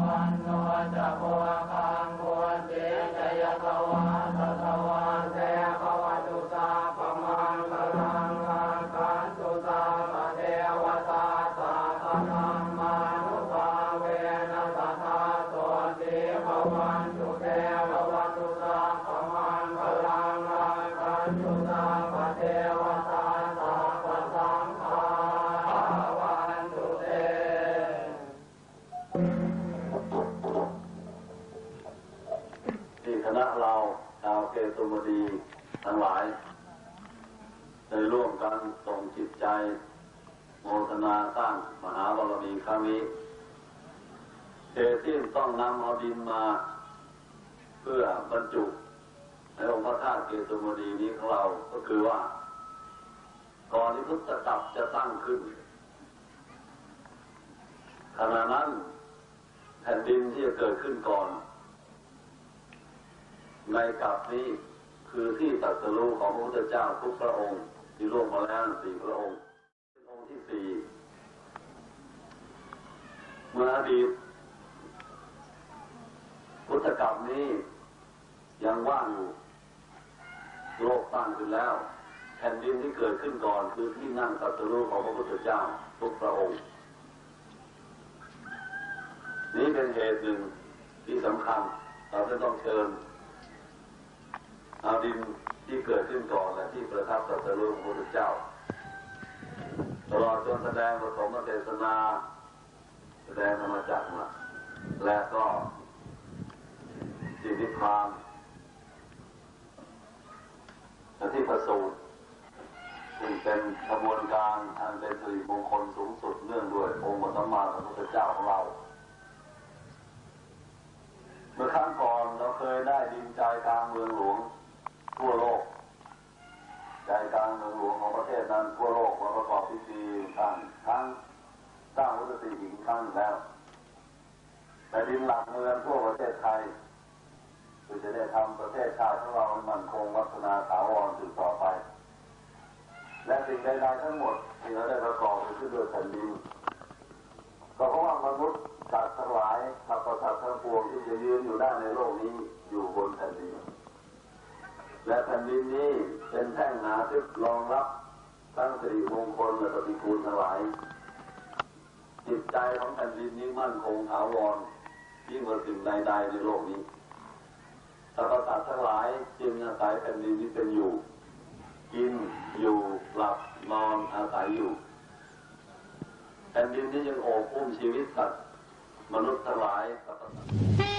วันโนจะโพคังโพเตจยตวาตตวาเตภวตุสาปมังกลังกังกันตุสาปเทวตาสาปธรมานุภาเวนะสัทธาโสติภวันตุเต คณะเราชาวเกตุมดีทั้งหลายได้ร่วมกันส่งจิตใจ โมทนาสร้างมหาบารมีครั้งนี้เทติ้นต้องนำเอาดินมา เพื่อบรรจุ ในองค์พระธาตุเกตุมดีนี้ของเราก็คือว่าก่อนที่พุทธจับจะตั้งขึ้นขณะนั้นแผ่นดินที่จะเกิดขึ้นก่อน ในกับนี้คือที่ตรัสรู้ของพระพุทธเจ้าทุกพระองค์ที่ร่วมมาแล้วสี่พระองค์เป็นองค์ที่สี่เมื่ออดีตพุทธกับนี้ยังว่างอยู่โลกตั้งขึ้นแล้ว แผ่นดินที่เกิดขึ้นก่อนคือที่นั่งตรัสรู้ของพระพุทธเจ้าทุกพระองค์ นี้เป็นเหตุหนึ่งที่สำคัญ เราจะต้องเชิญ เอาดินที่เกิดขึ้นก่อนและที่ประทับตัสรู้ของพระพุทธเจ้า ตลอดจนแสดงประสมเทศนาแสดงธรรมจักรมาและก็สิทธิพานและที่ประสูติซึ่งเป็นขบวนการอันเป็นสิริมงคลสูงสุดเนื่องด้วยองค์พระสัมมาสัมพุทธเจ้าของเรา เมื่อครั้งก่อนเราเคยได้ดินใจกลางเมืองหลวง ทั่วโลก ใจกลางเมืองหลวงของประเทศนั้นทั่วโลกมาประกอบพิธีครั้งครั้งสร้างวัตถุหิงครั้งหนึ่งแล้วแต่ดินหลักเมืองทั่วประเทศไทยคือจะได้ทำประเทศชาติของเรามั่นคงวัฒนาถาวรสืบต่อไป และสิ่งใดๆทั้งหมดที่เราได้ประกอบขึ้นด้วยแผ่นดินก็เพราะว่ามนุษย์สัตว์ทั้งหลายสัตว์ประสาททั้งปวงที่จะยืนอยู่ได้ในโลกนี้อยู่บนแผ่นดิน และแผ่นดินนี้เป็นแท่งหนาทึบรองรับทั้งสิริมงคลและปฏิกูลทั้งหลาย จิตใจของแผ่นดินนี้มั่นคงถาวรยิ่งกว่าสิ่งใดๆในโลกนี้สัตว์สาททั้งหลายจึงอาศัยแผ่นดินนี้เป็นอยู่ กินอยู่หลับนอนอาศัยอยู่แผ่นดินนี้ยังโอบอุ้มชีวิตสัตว์มนุษย์ทั้งหลายสัตว์ประสาท